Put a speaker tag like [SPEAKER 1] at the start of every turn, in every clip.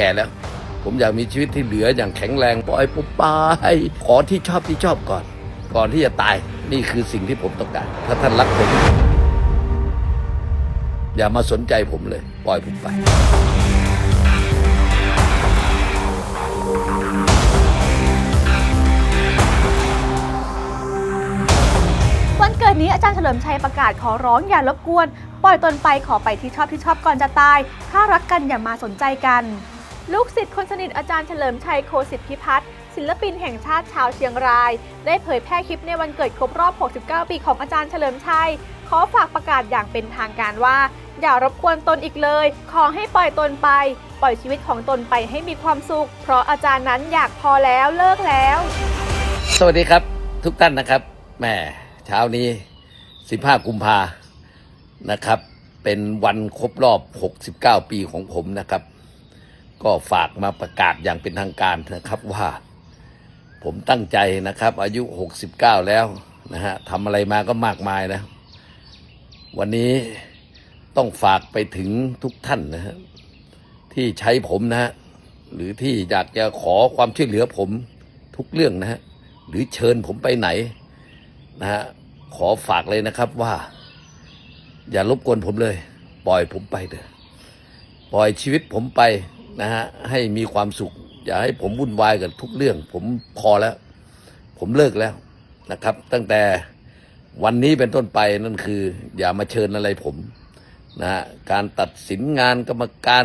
[SPEAKER 1] แก่แล้ว ผมอยากมีชีวิตที่เหลืออย่างแข็งแรงปล่อยปุ๊บไปขอที่ชอบที่ชอบก่อน ก่อนที่จะตายนี่คือสิ่งที่ผมต้องการ ถ้าท่านรักผม อย่ามาสนใจผมเลย ปล่อยผมไป
[SPEAKER 2] วันเกิดนี้อาจารย์เฉลิมชัยประกาศขอร้องอย่ารบกวน ปล่อยตนไปขอไปที่ชอบที่ชอบก่อนจะตาย ถ้ารักกันอย่ามาสนใจกัน ลูกศิษย์คนสนิทอาจารย์เฉลิมชัยโคสิทธิพิพัฒน์ศิลปินแห่งชาติชาวเชียงราย ได้เผยแพร่คลิปในวันเกิดครบรอบ 69 ปีของอาจารย์เฉลิมชัย ขอฝากประกาศอย่างเป็นทางการว่า อย่ารบกวนตนอีกเลย ขอให้ปล่อยตนไป ปล่อยชีวิตของตนไปให้มีความสุข เพราะอาจารย์นั้นอยากพอแล้วเลิกแล้ว
[SPEAKER 1] สวัสดีครับทุกท่านนะครับแหม่เช้านี้ 15 กุมภานะครับ เป็นวันครบรอบ 69 ปีของผมนะครับ ก็ฝากมาประกาศอย่างเป็นทางการนะครับว่า ผมตั้งใจนะครับ อายุ 69 แล้วนะฮะทำอะไรมาก็มากมายนะ วันนี้ต้องฝากไปถึงทุกท่านนะฮะที่ใช้ผมนะฮะหรือที่อยากจะขอความช่วยเหลือผมทุกเรื่องนะฮะหรือเชิญผมไปไหนนะฮะขอฝากเลยนะครับว่า อย่ารบกวนผมเลย ปล่อยผมไปเถอะปล่อยชีวิตผมไป นะฮะให้มีความสุข อย่าให้ผมวุ่นวายกับทุกเรื่อง ผมพอแล้ว ผมเลิกแล้วนะครับ ตั้งแต่วันนี้เป็นต้นไปนั่นคือ อย่ามาเชิญอะไรผมนะฮะการตัดสินงานกรรมการ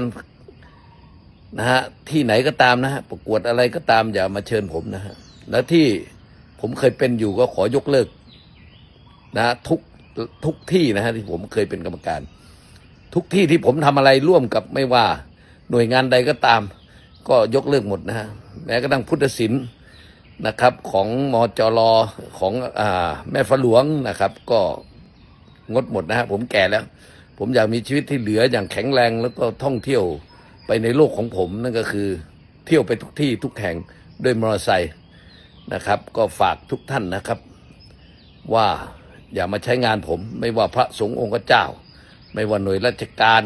[SPEAKER 1] นะฮะที่ไหนก็ตามนะฮะประกวดอะไรก็ตามอย่ามาเชิญผมนะฮะแล้วที่ผมเคยเป็นอยู่ก็ขอยกเลิกนะฮะทุกทุกที่นะฮะที่ผมเคยเป็นกรรมการ ทุกที่ที่ผมทำอะไรร่วมกับไม่ว่า หน่วยงานใดก็ตาม ก็ยกเลิกหมดนะฮะแม้กระทั่งพุทธศิลป์นะครับของมจรของอแม่ฝหลวงนะครับ ก็งดหมดนะฮะผมแก่แล้ว ผมอยากมีชีวิตที่เหลืออย่างแข็งแรงแล้วก็ท่องเที่ยวไปในโลกของผมนั่นก็คือเที่ยวไปทุกที่ทุกแห่งด้วยมอเตอร์ไซค์นะครับ ก็ฝากทุกท่านนะครับ ว่าอย่ามาใช้งานผม ไม่ว่าพระสงฆ์องค์เจ้า ไม่ว่าหน่วยราชการ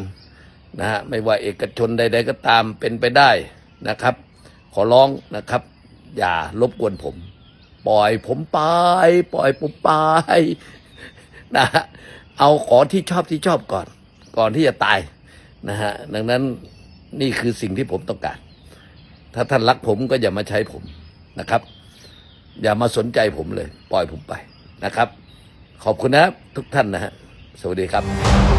[SPEAKER 1] นะฮะไม่ว่าเอกชนใด ๆ ก็ตามเป็นไปได้นะครับ ขอร้องนะครับ อย่ารบกวนผม ปล่อยผมไป ปล่อยผมไปนะฮะเอาขอที่ชอบที่ชอบก่อน ก่อนที่จะตายนะฮะดังนั้นนี่คือสิ่งที่ผมต้องการ ถ้าท่านรักผมก็อย่ามาใช้ผมนะครับ อย่ามาสนใจผมเลย ปล่อยผมไปนะครับ ขอบคุณนะครับทุกท่านนะฮะสวัสดีครับ